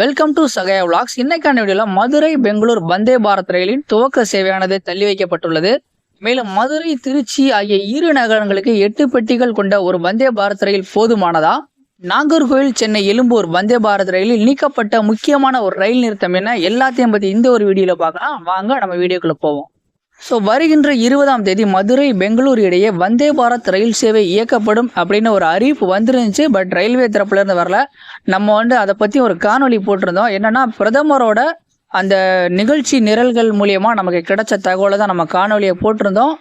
Welcome to சகய vlogs இன்னைக்கான வீடியோவில் மதுரை பெங்களூர் வந்தே பாரத் ரயிலின் துவக்க சேவையானது தள்ளி வைக்கப்பட்டுள்ளது. மேலும் மதுரை திருச்சி ஆகிய இரு நகரங்களுக்கு எட்டு பெட்டிகள் கொண்ட ஒரு வந்தே பாரத் ரயில் போதுமானதா? நாகர்கோவில் சென்னை எழும்பூர் வந்தே பாரத் ரயிலில் நீக்கப்பட்ட முக்கியமான ஒரு ரயில் நிறுத்தம் என்ன? எல்லாத்தையும் பற்றி இந்த ஒரு வீடியோவில் பார்க்கலாம். வாங்க நம்ம வீடியோக்குள்ள போவோம். ஸோ வருகின்ற இருபதாம் தேதி மதுரை பெங்களூர் இடையே வந்தே பாரத் ரயில் சேவை இயக்கப்படும் அப்படின்னு ஒரு அறிவிப்பு வந்துருந்துச்சு. பட் ரயில்வே தரப்புலேருந்து வரல. நம்ம வந்து அதை பற்றி ஒரு காணொலி போட்டிருந்தோம். என்னன்னா பிரதமரோட அந்த நிகழ்ச்சி நிரல்கள் மூலயமா நமக்கு கிடைச்ச தகவலை தான் நம்ம காணொலியை போட்டிருந்தோம்.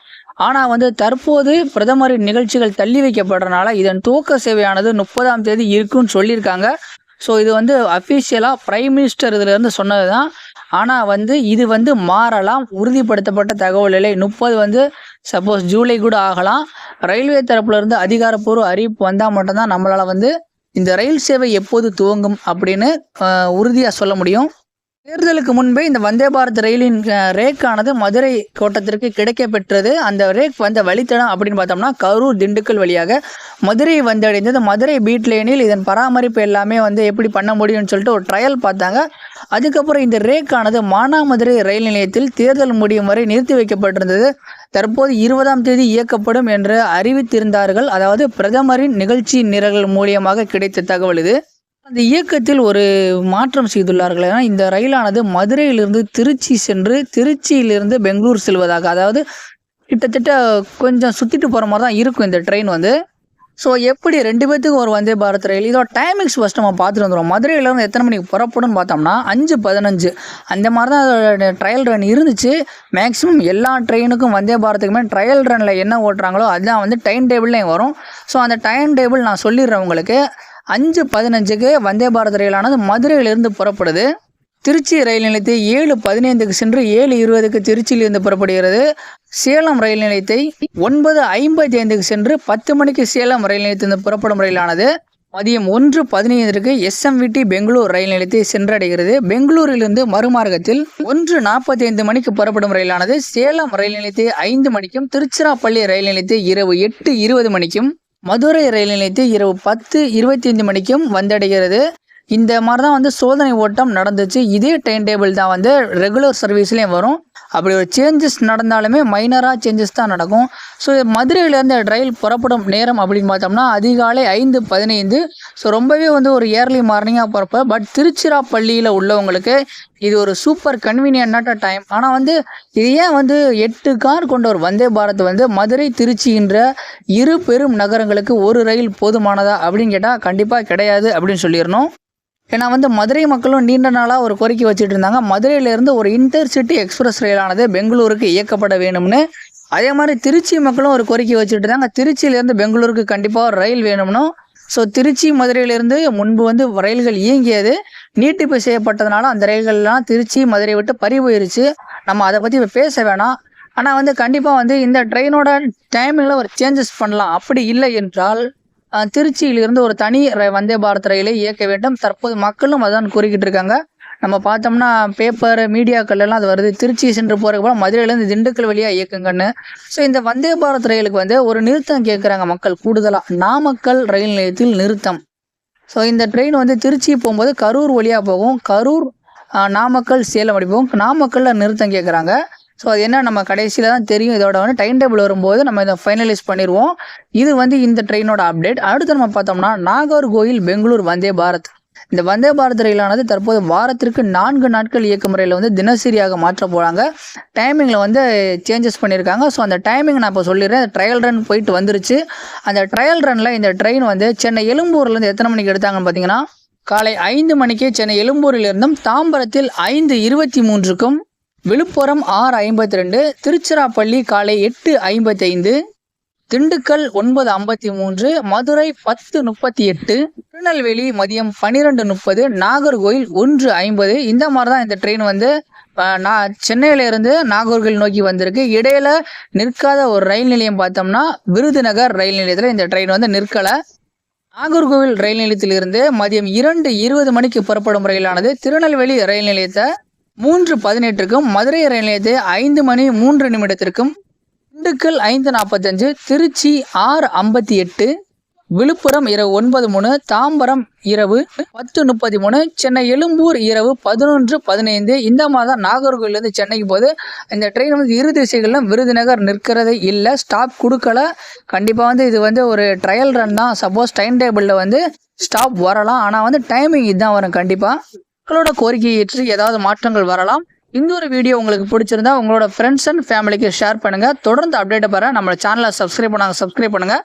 ஆனால் வந்து தற்போது பிரதமரின் நிகழ்ச்சிகள் தள்ளி வைக்கப்படுறனால இதன் துவக்க சேவையானது முப்பதாம் தேதி இருக்குன்னு சொல்லியிருக்காங்க. ஸோ இது வந்து அஃபீஷியலாக பிரைம் மினிஸ்டர் இதுலேருந்து சொன்னது தான் ஆனால் வந்து இது வந்து மாறலாம் உறுதிப்படுத்தப்பட்ட தகவல் இல்லை. முப்பது வந்து சப்போஸ் ஜூலை கூட ஆகலாம். ரயில்வே தரப்புல இருந்து அதிகாரப்பூர்வ அறிவிப்பு வந்தால் மட்டும்தான் நம்மளால் வந்து இந்த ரயில் சேவை எப்போது துவங்கும் அப்படின்னு உறுதியாக சொல்ல முடியும். தேர்தலுக்கு முன்பே இந்த வந்தே பாரத் ரயிலின் ரேக்கானது மதுரை கோட்டத்திற்கு கிடைக்க பெற்றது. அந்த ரேக் வந்த வழித்தடம் அப்படின்னு பார்த்தோம்னா கரூர் திண்டுக்கல் வழியாக மதுரை வந்தடைந்தது. மதுரை பீட் லேனில் இதன் பராமரிப்பு எல்லாமே வந்து எப்படி பண்ண முடியும்னு சொல்லிட்டு ஒரு ட்ரையல் பார்த்தாங்க. அதுக்கப்புறம் இந்த ரேக்கானது மானாமதுரை ரயில் நிலையத்தில் தேர்தல் முடியும் வரை நிறுத்தி வைக்கப்பட்டிருந்தது. தற்போது இருபதாம் தேதி இயக்கப்படும் என்று அறிவித்திருந்தார்கள். அதாவது பிரதமரின் நிகழ்ச்சி நிரல்கள் மூலியமாக கிடைத்த தகவல் இது. அந்த இயக்கத்தில் ஒரு மாற்றம் செய்துள்ளார்கள். ஏன்னா இந்த ரயிலானது மதுரையிலிருந்து திருச்சி சென்று திருச்சியிலிருந்து பெங்களூர் செல்வதாக. அதாவது கிட்டத்தட்ட கொஞ்சம் சுற்றிட்டு போகிற மாதிரி தான் இருக்கும் இந்த ட்ரெயின் வந்து. ஸோ எப்படி ரெண்டு பேத்துக்கும் ஒரு வந்தே பாரத் ரயில்? இதோட டைமிங்ஸ் ஃபஸ்ட் நம்ம பார்த்துட்டு வந்துடும் மதுரையிலேருந்து எத்தனை மணிக்கு புறப்படும்னு பார்த்தோம்னா அஞ்சு பதினஞ்சு. அந்த மாதிரி தான் அதோட ட்ரையல் ரன் இருந்துச்சு. மேக்ஸிமம் எல்லா ட்ரெயினுக்கும் வந்தே பாரத்துக்குமே ட்ரையல் ரனில் என்ன ஓட்டுறாங்களோ அதுதான் வந்து டைம் டேபிள்லேயும் வரும். ஸோ அந்த டைம் டேபிள் நான் சொல்லிடுறேன் உங்களுக்கு. அஞ்சு பதினஞ்சுக்கு வந்தே பாரத் ரயிலானது மதுரையிலிருந்து புறப்படுது. திருச்சி ரயில் நிலையத்தை ஏழு பதினைந்துக்கு சென்று ஏழு இருபதுக்கு திருச்சியிலிருந்து புறப்படுகிறது. சேலம் ரயில் நிலையத்தை ஒன்பது ஐம்பத்தி ஐந்துக்கு சென்று பத்து மணிக்கு சேலம் ரயில் நிலையத்திலிருந்து புறப்படும் ரயிலானது மதியம் ஒன்று பதினைந்திற்கு எஸ்எம்விடி பெங்களூர் ரயில் நிலையத்தை சென்றடைகிறது. பெங்களூரிலிருந்து மறுமார்க்கத்தில் ஒன்று நாற்பத்தி ஐந்து மணிக்கு புறப்படும் ரயிலானது சேலம் ரயில் நிலையத்தை ஐந்து மணிக்கும் திருச்சிராப்பள்ளி ரயில் நிலையத்தை இரவு எட்டு இருபது மணிக்கும் மதுரை ரயில் நிலையத்தை இரவு பத்து இருபத்தி ஐந்து மணிக்கும் வந்தடைகிறது. இந்த மாதிரி தான் வந்து சோதனை ஓட்டம் நடந்துச்சு. இதே டைம் டேபிள் தான் வந்து ரெகுலர் சர்வீஸ்லேயும் வரும். அப்படி ஒரு சேஞ்சஸ் நடந்தாலுமே மைனராக சேஞ்சஸ் தான் நடக்கும். ஸோ மதுரையிலேருந்து ரயில் புறப்படும் நேரம் அப்படின்னு பார்த்தோம்னா அதிகாலை ஐந்து பதினைந்து. ஸோ ரொம்பவே வந்து ஒரு இயர்லி மார்னிங்காக போகிறப்ப பட் திருச்சிராப்பள்ளியில் உள்ளவங்களுக்கு இது ஒரு சூப்பர் கன்வீனியன்டான டைம் ஆனால் வந்து இது ஏன் வந்து எட்டு கார் கொண்ட ஒரு வந்தே பாரத் வந்து மதுரை திருச்சி என்ற இரு பெரும் நகரங்களுக்கு ஒரு ரயில் போதுமானதா அப்படின்னு கேட்டால் கண்டிப்பாக கிடையாது அப்படின்னு சொல்லிடணும். ஏன்னா வந்து மதுரை மக்களும் நீண்ட நாளாக ஒரு கோரிக்கை வச்சுட்டு இருந்தாங்க. மதுரையிலேருந்து ஒரு இன்டர்சிட்டி எக்ஸ்பிரஸ் ரயிலானது பெங்களூருக்கு இயக்கப்பட வேணும்னு. அதே மாதிரி திருச்சி மக்களும் ஒரு கோரிக்கை வச்சுட்டு இருந்தாங்க. திருச்சியிலேருந்து பெங்களூருக்கு கண்டிப்பாக ஒரு ரயில் வேணும்னும் ஸோ திருச்சி மதுரையிலேருந்து முன்பு வந்து ரயில்கள் இயங்கியது. நீட்டிப்பு செய்யப்பட்டதுனால அந்த ரயில்கள்லாம் திருச்சி மதுரை விட்டு பறி போயிருச்சு நம்ம அதை பற்றி இப்போ பேச வேணாம். ஆனால் வந்து கண்டிப்பாக வந்து இந்த ட்ரெயினோட டைமிங்கில் ஒரு சேஞ்சஸ் பண்ணலாம். அப்படி இல்லை என்றால் திருச்சியிலிருந்து ஒரு தனி வந்தே பாரத் ரயிலை இயக்க வேண்டும். தற்போது மக்களும் அதான் கூறிக்கிட்டு இருக்காங்க நம்ம பார்த்தோம்னா பேப்பர் மீடியாக்கள் எல்லாம் அது வருது. திருச்சி சென்று போகிறதுக்கு போல மதுரையிலேருந்து திண்டுக்கல் வழியாக இயக்குங்கன்னு. ஸோ இந்த வந்தே பாரத் ரயிலுக்கு வந்து ஒரு நிறுத்தம் கேட்குறாங்க மக்கள் கூடுதலாக நாமக்கல் ரயில் நிலையத்தில் நிறுத்தம். ஸோ இந்த ட்ரெயின் வந்து திருச்சி போகும்போது கரூர் வழியாக போகும். கரூர் நாமக்கல் சேலம் அப்படி போகும். நாமக்கல்லில் நிறுத்தம் கேட்குறாங்க ஸோ அது என்ன? நம்ம கடைசியில் தான் தெரியும். இதோட வந்து டைம் டேபிள் வரும்போது நம்ம இதை ஃபைனலைஸ் பண்ணிடுவோம். இது வந்து இந்த ட்ரெயினோட அப்டேட் அடுத்து நம்ம பார்த்தோம்னா நாகர்கோயில் பெங்களூர் வந்தே பாரத். இந்த வந்தே பாரத் ரயிலானது தற்போது வாரத்திற்கு நான்கு நாட்கள் இயக்க முறையில் வந்து தினசரியாக மாற்ற போகிறாங்க டைமிங்கில் வந்து சேஞ்சஸ் பண்ணியிருக்காங்க ஸோ அந்த டைமிங் நான் இப்போ சொல்லிடுறேன். ட்ரையல் ரன் போயிட்டு வந்துருச்சு. அந்த ட்ரையல் ரனில் இந்த ட்ரெயின் வந்து சென்னை எழும்பூர்லேருந்து எத்தனை மணிக்கு எடுத்தாங்கன்னு பார்த்தீங்கன்னா காலை ஐந்து மணிக்கு சென்னை எழும்பூரிலிருந்தும் தாம்பரத்தில் ஐந்து இருபத்தி மூன்றுக்கும் விழுப்புரம் ஆறு ஐம்பத்தி ரெண்டு திருச்சிராப்பள்ளி காலை எட்டு ஐம்பத்தைந்து திண்டுக்கல் ஒன்பது ஐம்பத்தி மூன்று மதுரை பத்து முப்பத்தி எட்டு திருநெல்வேலி மதியம் பன்னிரெண்டு முப்பது நாகர்கோயில் ஒன்று ஐம்பது. இந்த மாதிரி தான் இந்த ட்ரெயின் வந்து நான் சென்னையிலேருந்து நாகர்கோயில் நோக்கி வந்திருக்கு. இடையில நிற்காத ஒரு ரயில் நிலையம் பார்த்தோம்னா விருதுநகர் ரயில் நிலையத்தில் இந்த ட்ரெயின் வந்து நிற்கலை. நாகர்கோவில் ரயில் நிலையத்திலிருந்து மதியம் இரண்டு இருபது மணிக்கு புறப்படும் ரயிலானது திருநெல்வேலி ரயில் நிலையத்தை மூன்று பதினெட்டுக்கும் மதுரை ரயில் நிலையத்தை ஐந்து மணி மூன்று நிமிடத்திற்கும் திண்டுக்கல் ஐந்து நாற்பத்தஞ்சு திருச்சி ஆறு ஐம்பத்தி எட்டு விழுப்புரம் இரவு ஒன்பது மூணு தாம்பரம் இரவு பத்து முப்பத்தி மூணு சென்னை எழும்பூர் இரவு பதினொன்று பதினைந்து இந்த மாதம் நாகர்கோவிலேருந்து சென்னைக்கு போது இந்த ட்ரெயின் வந்து இரு திசைகளிலும் விருதுநகர் நிற்கிறது இல்லை ஸ்டாப் கொடுக்கல. கண்டிப்பாக வந்து இது வந்து ஒரு ட்ரையல் ரன் தான். சப்போஸ் டைம் டேபிளில் வந்து ஸ்டாப் வரலாம். ஆனால் வந்து டைமிங் இதுதான் வரும் கண்டிப்பாக மக்களோட கோரிக்கையை ஏற்று ஏதாவது மாற்றங்கள் வரலாம். இந்த ஒரு வீடியோ உங்களுக்கு பிடிச்சிருந்தா உங்களோட ஃப்ரெண்ட்ஸ் அண்ட் ஃபேமிலிக்கு ஷேர் பண்ணுங்கள் தொடர்ந்து அப்டேட்டை பெற நம்ம சேனலை சப்ஸ்கிரைப் பண்ணாங்க சப்ஸ்கிரைப் பண்ணுங்கள்